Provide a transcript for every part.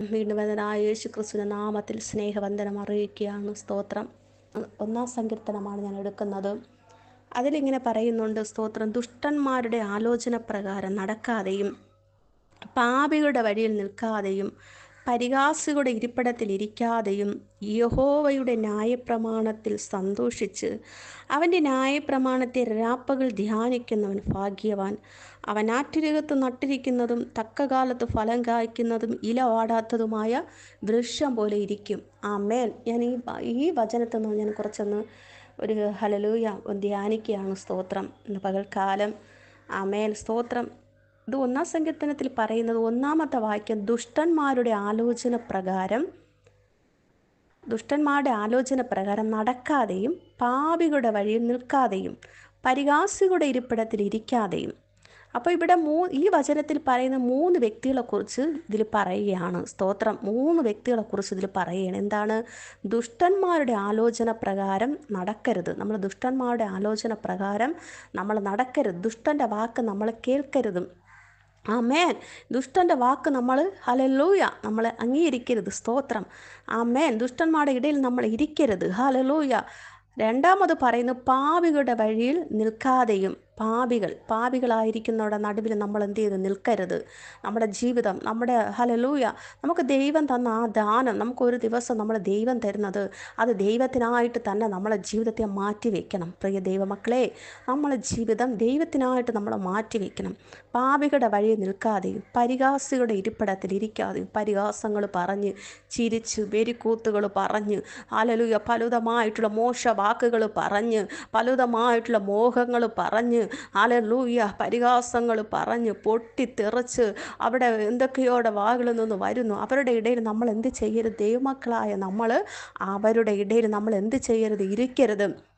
വീണ്ടും യേശു ക്രിസ്തുവിന്റെ നാമത്തിൽ സ്നേഹവന്ദനം അറിയിക്കുകയാണ്. സ്തോത്രം. ഒന്നാം സങ്കീർത്തനമാണ് ഞാൻ എടുക്കുന്നത്. അതിലിങ്ങനെ പറയുന്നുണ്ട് സ്തോത്രം. ദുഷ്ടന്മാരുടെ ആലോചന പ്രകാരം നടക്കാതെയും പാപികളുടെ വഴിയിൽ നിൽക്കാതെയും പരിഹാസികളുടെ ഇരിപ്പിടത്തിൽ ഇരിക്കാതെയും യഹോവയുടെ ന്യായപ്രമാണത്തിൽ സന്തോഷിച്ച് അവന്റെ ന്യായപ്രമാണത്തെ രാപ്പകൾ ധ്യാനിക്കുന്നവൻ ഭാഗ്യവാൻ. അവൻ ആറ്റിരകത്ത് നട്ടിരിക്കുന്നതും തക്കകാലത്ത് ഫലം കായ്ക്കുന്നതും ഇല വാടാത്തതുമായ വൃക്ഷം പോലെ ഇരിക്കും. ആ മേൽ ഞാൻ ഈ ഈ വചനത്തിൽ നിന്ന് ഞാൻ കുറച്ചൊന്ന് ഒരു ഹലലൂയ ധ്യാനിക്കുകയാണ്. സ്തോത്രം. പകൽക്കാലം. ആ മേൽ സ്തോത്രം. ഇത് ഒന്നാം സങ്കീർത്തനത്തിൽ പറയുന്നത് ഒന്നാമത്തെ വാക്യം ദുഷ്ടന്മാരുടെ ആലോചന പ്രകാരം ദുഷ്ടന്മാരുടെ ആലോചന പ്രകാരം നടക്കാതെയും പാപികളുടെ വഴിയിൽ നിൽക്കാതെയും പരിഹാസികളുടെ ഇരിപ്പിടത്തിൽ ഇരിക്കാതെയും. അപ്പോൾ ഇവിടെ മൂ ഈ വചനത്തിൽ പറയുന്ന മൂന്ന് വ്യക്തികളെക്കുറിച്ച് ഇതിൽ പറയുകയാണ്. സ്തോത്രം. മൂന്ന് വ്യക്തികളെക്കുറിച്ച് ഇതിൽ പറയുകയാണ്. എന്താണ്? ദുഷ്ടന്മാരുടെ ആലോചന പ്രകാരം നടക്കരുത്. നമ്മൾ ദുഷ്ടന്മാരുടെ ആലോചന പ്രകാരം നമ്മൾ നടക്കരുത്. ദുഷ്ടന്റെ വാക്ക് നമ്മൾ കേൾക്കരുതും. ആമേൻ. ദുഷ്ടന്റെ വാക്ക് നമ്മൾ ഹലലൂയ നമ്മൾ അംഗീകരിക്കരുത് സ്തോത്രം. ആമേൻ. ദുഷ്ടന്മാരുടെ ഇടയിൽ നമ്മൾ ഇരിക്കരുത് ഹലലൂയ രണ്ടാമത് പറയുന്നു പാവികളുടെ വഴിയിൽ നിൽക്കാതെയും. പാപികൾ പാപികളായിരിക്കുന്നവരുടെ നടുവിൽ നമ്മൾ എന്ത് ചെയ്ത് നിൽക്കരുത്. നമ്മുടെ ജീവിതം നമ്മുടെ ഹലലൂയ നമുക്ക് ദൈവം തന്ന ആ ദാനം നമുക്കൊരു ദിവസം നമ്മൾ ദൈവം തരുന്നത് അത് ദൈവത്തിനായിട്ട് തന്നെ നമ്മളെ ജീവിതത്തെ മാറ്റി വയ്ക്കണം പ്രിയ ദൈവമക്കളെ നമ്മളെ ജീവിതം ദൈവത്തിനായിട്ട് നമ്മൾ മാറ്റി വയ്ക്കണം പാപികളുടെ വഴിയിൽ നിൽക്കാതെയും പരിഹാസികളുടെ ഇരിപ്പിടത്തിൽ ഇരിക്കാതെയും പരിഹാസങ്ങൾ പറഞ്ഞ് ചിരിച്ച് വെരിക്കൂത്തുകൾ പറഞ്ഞ് ഹലലൂയ പലുതമായിട്ടുള്ള മോശ വാക്കുകൾ പറഞ്ഞ് പലുതമായിട്ടുള്ള മോഹങ്ങൾ പറഞ്ഞ് ഹലലൂയ പരിഹാസങ്ങൾ പറഞ്ഞ് പൊട്ടിത്തെറിച്ച് അവിടെ എന്തൊക്കെയോടെ വാകളിൽ നിന്ന് വരുന്നു. അവരുടെ ഇടയിൽ നമ്മൾ എന്ത് ചെയ്യരുത്? ദൈവമക്കളായ നമ്മൾ അവരുടെ ഇടയിൽ നമ്മൾ എന്ത് ചെയ്യരുത്? ഇരിക്കരുത്.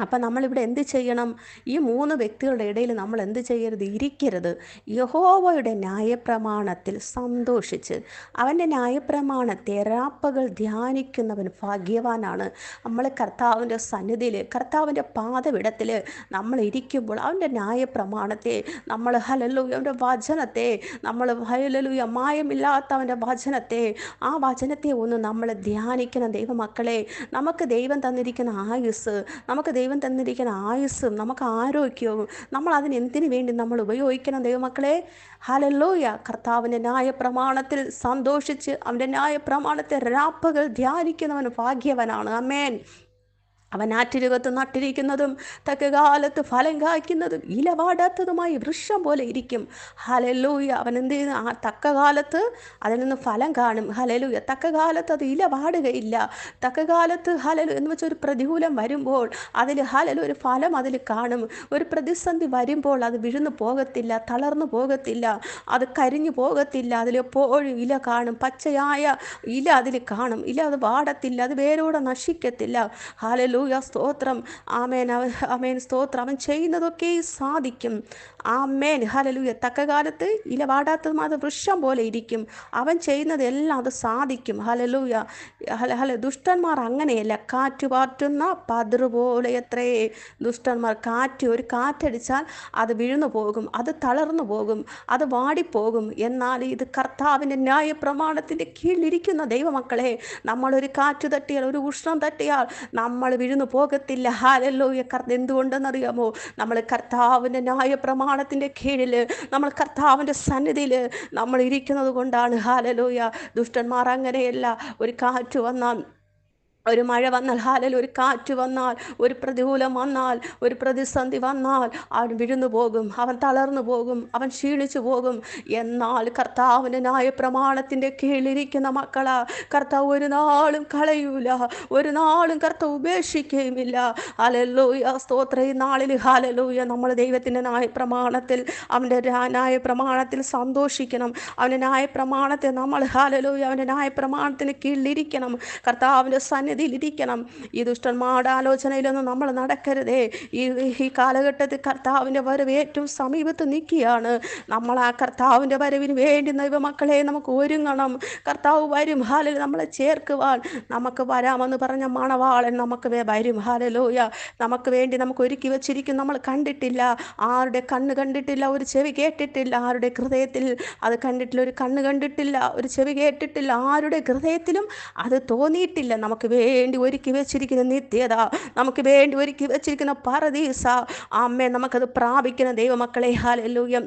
അപ്പം നമ്മളിവിടെ എന്ത് ചെയ്യണം? ഈ മൂന്ന് വ്യക്തികളുടെ ഇടയിൽ നമ്മൾ എന്ത് ചെയ്യരുത്? ഇരിക്കരുത്. യഹോവയുടെ ന്യായപ്രമാണത്തിൽ സന്തോഷിച്ച് അവന്റെ ന്യായപ്രമാണത്തെ രാപ്പകൾ ധ്യാനിക്കുന്നവൻ ഭാഗ്യവാനാണ്. നമ്മൾ കർത്താവിന്റെ സന്നിധിയിൽ കർത്താവിന്റെ പാതവിടത്തിൽ നമ്മൾ ഇരിക്കുമ്പോൾ അവന്റെ ന്യായപ്രമാണത്തെ നമ്മൾ ഹലലു അവന്റെ വചനത്തെ നമ്മൾ ഹലലുയ മായമില്ലാത്ത അവന്റെ വചനത്തെ ആ വചനത്തെ ഒന്ന് നമ്മൾ ധ്യാനിക്കണം. ദൈവമക്കളെ നമുക്ക് ദൈവം തന്നിരിക്കുന്ന ആയുസ് നമുക്ക് ദൈവം തന്നിരിക്കുന്ന ആയുസ്സും നമുക്ക് ആരോഗ്യവും നമ്മൾ അതിനെന്തിനു വേണ്ടി നമ്മൾ ഉപയോഗിക്കണം ദൈവമക്കളെ? ഹലല്ലോയ കർത്താവിന്റെ ന്യായ പ്രമാണത്തിൽ സന്തോഷിച്ച് അവന്റെ ന്യായ പ്രമാണത്തെ രാപ്പകൾ ധ്യാനിക്കുന്നവൻ ഭാഗ്യവനാണ്. അമേൻ അവൻ ആറ്റിരുകത്ത് നട്ടിരിക്കുന്നതും തക്കകാലത്ത് ഫലം കായ്ക്കുന്നതും ഇലവാടാത്തതുമായി വൃക്ഷം പോലെ ഇരിക്കും. ഹലലൂയ അവൻ എന്ത് ചെയ്യുന്നു? ആ തക്കകാലത്ത് അതിൽ നിന്ന് ഫലം കാണും. ഹലലൂയ തക്കകാലത്ത് അത് ഇലപാടുകയില്ല തക്കകാലത്ത് ഹലലു എന്ന് വെച്ചാൽ ഒരു പ്രതികൂലം വരുമ്പോൾ അതിൽ ഹലലു ഒരു ഫലം അതിൽ കാണും. ഒരു പ്രതിസന്ധി വരുമ്പോൾ അത് വിഴുന്നു പോകത്തില്ല തളർന്നു പോകത്തില്ല അത് കരിഞ്ഞു പോകത്തില്ല. അതിലെപ്പോഴും ഇല കാണും. പച്ചയായ ഇല അതിൽ കാണും. ഇല അത് വാടത്തില്ല അത് വേരോടെ നശിക്കത്തില്ല. ഹാലലൂയ സ്തോത്രം. ആമേൻ ആമേൻ സ്തോത്രം. അവൻ ചെയ്യുന്നതൊക്കെ സാധിക്കും. ആമേൻ ഹലലൂയ തക്കകാലത്ത് ഇല വാടാത്തതും അത് വൃക്ഷം പോലെ ഇരിക്കും. അവൻ ചെയ്യുന്നതെല്ലാം അത് സാധിക്കും. ഹലലൂയ ഹല ഹല ദുഷ്ടന്മാർ അങ്ങനെയല്ല. കാറ്റ് പാറ്റുന്ന പതിറ് പോലെ ദുഷ്ടന്മാർ. കാറ്റ് ഒരു കാറ്റടിച്ചാൽ അത് വിഴുന്നു പോകും. അത് തളർന്നു പോകും. അത് വാടിപ്പോകും. എന്നാൽ ഇത് കർത്താവിന്റെ ന്യായ പ്രമാണത്തിന്റെ കീഴിലിരിക്കുന്ന ദൈവമക്കളെ നമ്മളൊരു കാറ്റ് തട്ടിയാൽ ഒരു ഉഷ്ണം തട്ടിയാൽ നമ്മൾ വീഴുന്നു പോകത്തില്ല. ഹാലല്ലോയ കർത്ത എന്തുകൊണ്ടെന്നറിയാമോ? നമ്മൾ കർത്താവിന്റെ ന്യായ പ്രമാണത്തിന്റെ കീഴിൽ നമ്മൾ കർത്താവിന്റെ സന്നിധിയിൽ നമ്മൾ ഇരിക്കുന്നത് കൊണ്ടാണ്. ഹാലലോയ ദുഷ്ടന്മാർ അങ്ങനെയല്ല. ഒരു കാറ്റ് വന്നാൽ ഒരു മഴ വന്നാൽ ഹാലൽ ഒരു കാറ്റ് വന്നാൽ ഒരു പ്രതികൂലം വന്നാൽ ഒരു പ്രതിസന്ധി വന്നാൽ അവൻ വിഴുന്നു പോകും അവൻ തളർന്നു പോകും അവൻ ക്ഷീണിച്ചു പോകും. എന്നാൽ കർത്താവിന്റെ ന്യായ പ്രമാണത്തിന്റെ കീഴിലിരിക്കുന്ന മക്കള കർത്താവ് ഒരു നാളും കളയൂല ഒരു നാളും കർത്താവ് ഉപേക്ഷിക്കുകയുമില്ല. ഹാലല്ലൂയ സ്തോത്ര ഈ നാളിൽ ഹാലല്ലൂയ. നമ്മൾ ദൈവത്തിന്റെ ന്യായ പ്രമാണത്തിൽ അവന്റെ ന്യായ പ്രമാണത്തിൽ സന്തോഷിക്കണം. അവന്റെ ന്യായ പ്രമാണത്തെ നമ്മൾ ഹാലല്ലൂയ അവന്റെ ന്യായ പ്രമാണത്തിന് കീഴിലിരിക്കണം. കർത്താവിന്റെ സന്നിധി ഇരിക്കണം ഈ ദുഷ്ടന്മാരുടെ ആലോചനയിലൊന്നും നമ്മൾ നടക്കരുതേ. ഈ ഈ കാലഘട്ടത്തിൽ കർത്താവിന്റെ വരവ് ഏറ്റവും സമീപത്ത് നിൽക്കുകയാണ്. നമ്മൾ ആ കർത്താവിന്റെ വരവിന് വേണ്ടി ദൈവമക്കളെ നമുക്ക് ഒരുങ്ങണം. കർത്താവ് വരും. ഹാലിൽ നമ്മളെ ചേർക്കുവാൻ നമുക്ക് വരാമെന്ന് പറഞ്ഞ മണവാളൻ നമുക്ക് വരും. ഹാലലോയ. നമുക്ക് വേണ്ടി നമുക്ക് ഒരുക്കി വെച്ചിരിക്കും നമ്മൾ കണ്ടിട്ടില്ല. ആരുടെ കണ്ണ് കണ്ടിട്ടില്ല? ഒരു ചെവി കേട്ടിട്ടില്ല. ആരുടെ ഹൃദയത്തിൽ അത് കണ്ടിട്ടില്ല? ഒരു കണ്ണ് കണ്ടിട്ടില്ല. ഒരു ചെവി കേട്ടിട്ടില്ല. ആരുടെ ഹൃദയത്തിലും അത് തോന്നിയിട്ടില്ല. നമുക്ക് വേണ്ടി ഒരുക്കി വെച്ചിരിക്കുന്ന നിത്യത നമുക്ക് വേണ്ടി ഒരുക്കി വെച്ചിരിക്കുന്ന പറദീസ അമ്മേ നമുക്കത് പ്രാപിക്കുന്ന ദൈവമക്കളെ. ഹാലലൂയം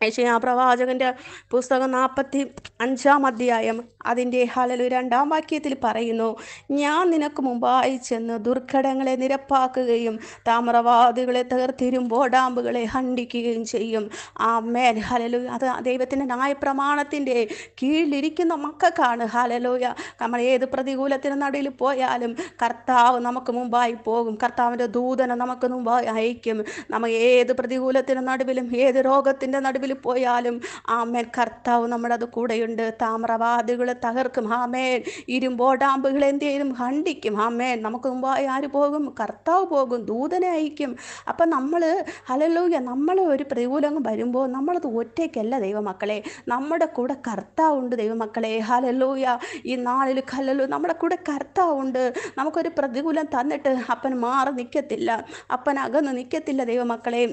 യശയാ പ്രവാചകന്റെ പുസ്തകം നാൽപ്പത്തി അഞ്ചാം അധ്യായം അതിന്റെ ഹലലു രണ്ടാം വാക്യത്തിൽ പറയുന്നു ഞാൻ നിനക്ക് മുമ്പായി ചെന്ന് ദുർഘടങ്ങളെ നിരപ്പാക്കുകയും താമ്രവാദികളെ തകർത്തിരുമ്പോടാമ്പുകളെ ഹണ്ടിക്കുകയും ചെയ്യും. ആ മേൻ ഹലലു അത് ദൈവത്തിന്റെ ന്യായപ്രമാണത്തിന്റെ കീഴിലിരിക്കുന്ന മക്കൾക്കാണ്. ഹലലൂയ നമ്മൾ ഏത് പ്രതികൂലത്തിന് നടുവിൽ പോയാലും കർത്താവ് നമുക്ക് മുമ്പായി പോകും. കർത്താവിന്റെ ദൂതനെ നമുക്ക് മുമ്പായി അയക്കും നമ്മൾ ഏത് പ്രതികൂലത്തിന് നടുവിലും ഏത് രോഗത്തിന്റെ നടുവിൽ പോയാലും ആമേൻ കർത്താവ് നമ്മുടെ അത് കൂടെയുണ്ട്. താമ്രവാദികളെ തകർക്കും ആമേൻ. ഇരുമ്പോടാമ്പുകൾ എന്ത് ചെയ്യും ഖണ്ഡിക്കും ആമേൻ. നമുക്ക് മുമ്പായി ആര് പോകും? കർത്താവ് പോകും ദൂതനെ അയക്കും. അപ്പം നമ്മൾ ഹലലൂയ നമ്മൾ ഒരു പ്രതികൂലം വരുമ്പോൾ നമ്മളത് ഒറ്റയ്ക്കല്ല ദൈവമക്കളെ. നമ്മുടെ കൂടെ കർത്താവുണ്ട് ദൈവമക്കളെ. ഹലലൂയ ഈ നാളിൽ ഹലലു നമ്മുടെ കൂടെ കർത്താവുണ്ട്. നമുക്കൊരു പ്രതികൂലം തന്നിട്ട് അപ്പൻ മാറി നിൽക്കത്തില്ല. അപ്പൻ അകന്ന് നിൽക്കത്തില്ല ദൈവമക്കളെ.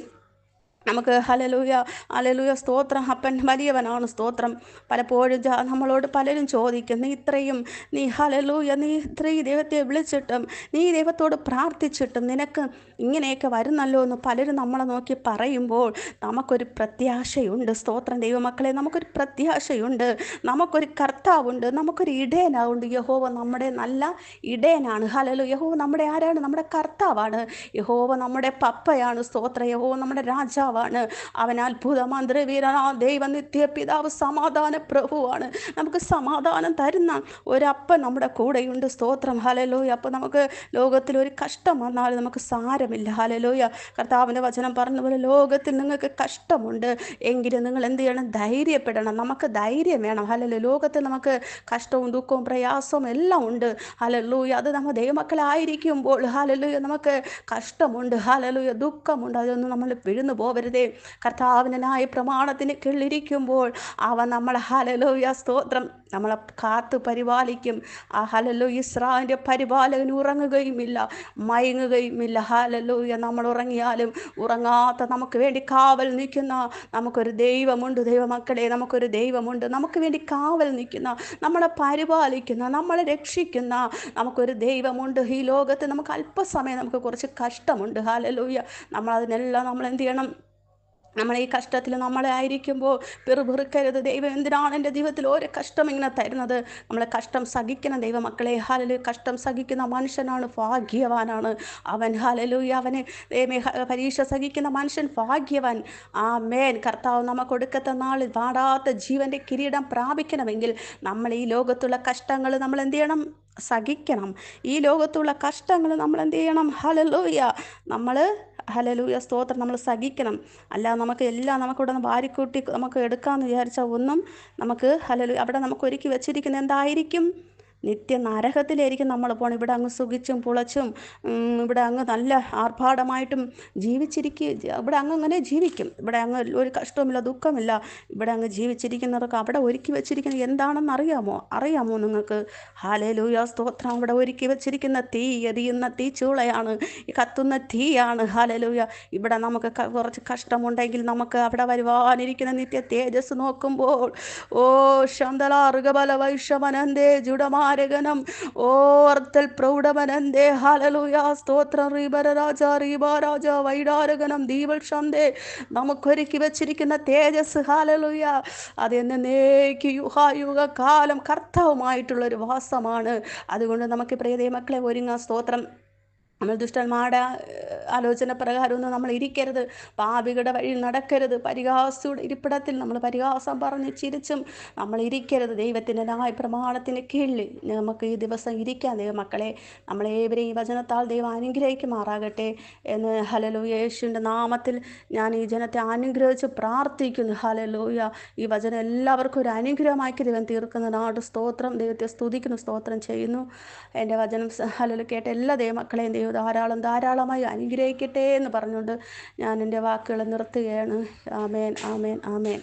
നമുക്ക് ഹലലൂയ ഹലലൂയ സ്തോത്രം. അപ്പൻ വലിയവനാണ് സ്തോത്രം. പലപ്പോഴും നമ്മളോട് പലരും ചോദിക്കും നീ ഇത്രയും നീ ഹലലൂയ നീ ഇത്രയും ദൈവത്തെ വിളിച്ചിട്ടും നീ ദൈവത്തോട് പ്രാർത്ഥിച്ചിട്ടും നിനക്ക് ഇങ്ങനെയൊക്കെ വരുന്നല്ലോ എന്ന് പലരും നമ്മളെ നോക്കി പറയുമ്പോൾ നമുക്കൊരു പ്രത്യാശയുണ്ട്. സ്തോത്രം. ദൈവമക്കളെ നമുക്കൊരു പ്രത്യാശയുണ്ട്. നമുക്കൊരു കർത്താവുണ്ട്. നമുക്കൊരു ഇടയനാവുണ്ട്. യഹോവ നമ്മുടെ നല്ല ഇടയനാണ്. ഹലോ യഹോവ നമ്മുടെ ആരാണ്? നമ്മുടെ കർത്താവാണ്. യഹോവ നമ്മുടെ പപ്പയാണ്. സ്തോത്ര. യഹോവ നമ്മുടെ രാജാവാണ്. അവൻ അത്ഭുത മന്ത്രിവീരനാ ദൈവ നിത്യ പിതാവ് സമാധാന പ്രഭുവാണ്. നമുക്ക് സമാധാനം തരുന്ന ഒരപ്പൻ നമ്മുടെ കൂടെയുണ്ട്. സ്തോത്രം. ഹലലോയ അപ്പം നമുക്ക് ലോകത്തിൽ ഒരു കഷ്ടം വന്നാൽ നമുക്ക് സാരമില്ല ഹലലോയ കർത്താവിന്റെ വചനം പറഞ്ഞ പോലെ ലോകത്തിൽ നിങ്ങൾക്ക് കഷ്ടമുണ്ട്. എങ്കിലും നിങ്ങൾ എന്ത് ചെയ്യണം? ധൈര്യപ്പെടണം. നമുക്ക് ധൈര്യം വേണം. ഹലലു ലോകത്തിൽ നമുക്ക് കഷ്ടവും ദുഃഖവും പ്രയാസവും എല്ലാം ഉണ്ട്. ഹലല്ലൂയ. അത് നമ്മൾ ദൈവമക്കളായിരിക്കുമ്പോൾ ഹലല്ലൂയ നമുക്ക് കഷ്ടമുണ്ട്. ഹലലൂയ ദുഃഖമുണ്ട്. അതൊന്നും നമ്മൾ വിഴുന്നു പോവരുതേ. കർത്താവിനായ പ്രമാണത്തിന് കീഴിലിരിക്കുമ്പോൾ അവ നമ്മളെ ഹലലൂയ സ്തോത്രം നമ്മളെ കാത്തു പരിപാലിക്കും. ആ ഹലല്ലോ ഇസ്രാവിന്റെ പരിപാലകൻ ഉറങ്ങുകയുമില്ല. മയങ്ങുകയുമില്ല. ഹലലൂയ നമ്മൾ ഉറങ്ങിയാലും ഉറങ്ങാത്ത നമുക്ക് വേണ്ടി കാവൽ നിൽക്കുന്ന നമുക്കൊരു ദൈവമുണ്ട് ദൈവമക്കളെ നമുക്കൊരു ദൈവമുണ്ട്. നമുക്ക് വേണ്ടി കാവൽ നിൽക്കുന്ന നമ്മളെ പരിപാലിക്കുന്ന നമ്മളെ രക്ഷിക്കുന്ന നമുക്കൊരു ദൈവമുണ്ട്. ഈ ലോകത്ത് നമുക്ക് അല്പസമയം നമുക്ക് കുറച്ച് കഷ്ടമുണ്ട്. ഹല്ലേലൂയ. നമ്മൾ അതിനെല്ലാം നമ്മൾ എന്ത് ചെയ്യണം? നമ്മൾ ഈ കഷ്ടത്തിൽ നമ്മളെ ആയിരിക്കുമ്പോൾ പിറുപിറുക്കരുത്. ദൈവം എന്തിനാണ് എന്റെ ജീവിതത്തിൽ ഓരോ കഷ്ടം ഇങ്ങനെ തരുന്നത്? നമ്മളെ കഷ്ടം സഹിക്കുന്ന ദൈവമക്കളെ ഹാലലു കഷ്ടം സഹിക്കുന്ന മനുഷ്യനാണ് ഭാഗ്യവാനാണ്. അവൻ ഹാലലു അവന് പരീക്ഷ സഹിക്കുന്ന മനുഷ്യൻ ഭാഗ്യവാൻ. ആ മേൻ കർത്താവ് നമുക്ക് ഒടുക്കത്ത നാളിൽ പാടാത്ത ജീവന്റെ കിരീടം പ്രാപിക്കണമെങ്കിൽ നമ്മൾ ഈ ലോകത്തുള്ള കഷ്ടങ്ങൾ നമ്മൾ എന്ത് ചെയ്യണം? സഹിക്കണം. ഈ ലോകത്തുള്ള കഷ്ടങ്ങൾ നമ്മൾ എന്ത് ചെയ്യണം? ഹലലൂയ നമ്മൾ ഹലലൂയ സ്തോത്രം നമ്മൾ സഹിക്കണം. അല്ല നമുക്ക് എല്ലാം നമുക്കിവിടെ നിന്ന് വാരിക്കൂട്ടി നമുക്ക് എടുക്കാമെന്ന് വിചാരിച്ചാൽ ഒന്നും നമുക്ക് ഹലലു അവിടെ നമുക്ക് ഒരുക്കി വെച്ചിരിക്കുന്ന എന്തായിരിക്കും? നിത്യ നരകത്തിലായിരിക്കും നമ്മൾ പോകണം ഇവിടെ അങ്ങ് സുഖിച്ചും പുളച്ചും ഇവിടെ അങ്ങ് നല്ല ആർഭാടമായിട്ടും ജീവിച്ചിരിക്കുക ഇവിടെ അങ്ങ് അങ്ങനെ ജീവിക്കും. ഇവിടെ അങ്ങ് ഒരു കഷ്ടവുമില്ല ദുഃഖമില്ല. ഇവിടെ അങ്ങ് ജീവിച്ചിരിക്കുന്നവർക്ക് അവിടെ ഒരുക്കി വെച്ചിരിക്കുന്നത് എന്താണെന്ന് അറിയാമോ? അറിയാമോ നിങ്ങൾക്ക്? ഹാലേലൂയ സ്തോത്രം. അവിടെ ഒരുക്കി വെച്ചിരിക്കുന്ന തീ എരിയുന്ന ഈ കത്തുന്ന തീയാണ്. ഹാലലൂയ ഇവിടെ നമുക്ക് കുറച്ച് കഷ്ടമുണ്ടെങ്കിൽ നമുക്ക് അവിടെ വരുവാനിരിക്കുന്ന നിത്യ തേജസ് നോക്കുമ്പോൾ ഓ ശന്തലാറുകബല വൈഷമനന്ദേ ജുഡമാരകനം ഓ ഓർത്തൽ പ്രൗഢമനന്തേ. ഹലലുയാ സ്തോത്രം റീബര രാജ റീബാ രാജ. വൈഡാരകനം ദീപൽ ശന്തേ നമുക്കൊരുക്കി വെച്ചിരിക്കുന്ന തേജസ് ഹാലലുയ അത് എന്നേക്ക് യുഹായുഗ കാലം കർത്തവുമായിട്ടുള്ളൊരു വാസമാണ്. അതുകൊണ്ട് നമുക്ക് പ്രിയതേ മക്കളെ ഒരുങ്ങാ. സ്തോത്രം. നമ്മൾ ദുഷ്ടന്മാരുടെ ആലോചന പ്രകാരമൊന്നും നമ്മൾ ഇരിക്കരുത്. പാപികളുടെ വഴി നടക്കരുത്. പരിഹാസയുടെ ഇരിപ്പിടത്തിൽ നമ്മൾ പരിഹാസം പറഞ്ഞ് ചിരിച്ചും നമ്മൾ ഇരിക്കരുത്. ദൈവത്തിന്റെ നായ പ്രമാണത്തിന് കീഴിൽ നമുക്ക് ഈ ദിവസം ഇരിക്കാം. ദൈവമക്കളെ നമ്മളേവരെയും ഈ വചനത്താൽ ദൈവം അനുഗ്രഹിക്കുമാറാകട്ടെ എന്ന് ഹലലു യേശുവിന്റെ നാമത്തിൽ ഞാൻ ഈ ജനത്തെ അനുഗ്രഹിച്ച് പ്രാർത്ഥിക്കുന്നു. ഹലലൂയ ഈ വചനം എല്ലാവർക്കും ഒരു അനുഗ്രഹമാക്കി ദൈവം തീർക്കുന്ന നാട് സ്തോത്രം. ദൈവത്തെ സ്തുതിക്കുന്നു സ്തോത്രം ചെയ്യുന്നു. എന്റെ വചനം ഹലലു കേട്ട എല്ലാ ദൈവമക്കളെയും ദൈവം ധാരാളം ധാരാളമായി അനുഗ്രഹിക്കട്ടെ എന്ന് പറഞ്ഞുകൊണ്ട് ഞാൻ എന്റെ വാക്കുകൾ നിർത്തുകയാണ്. ആമേൻ ആമേൻ ആമേൻ.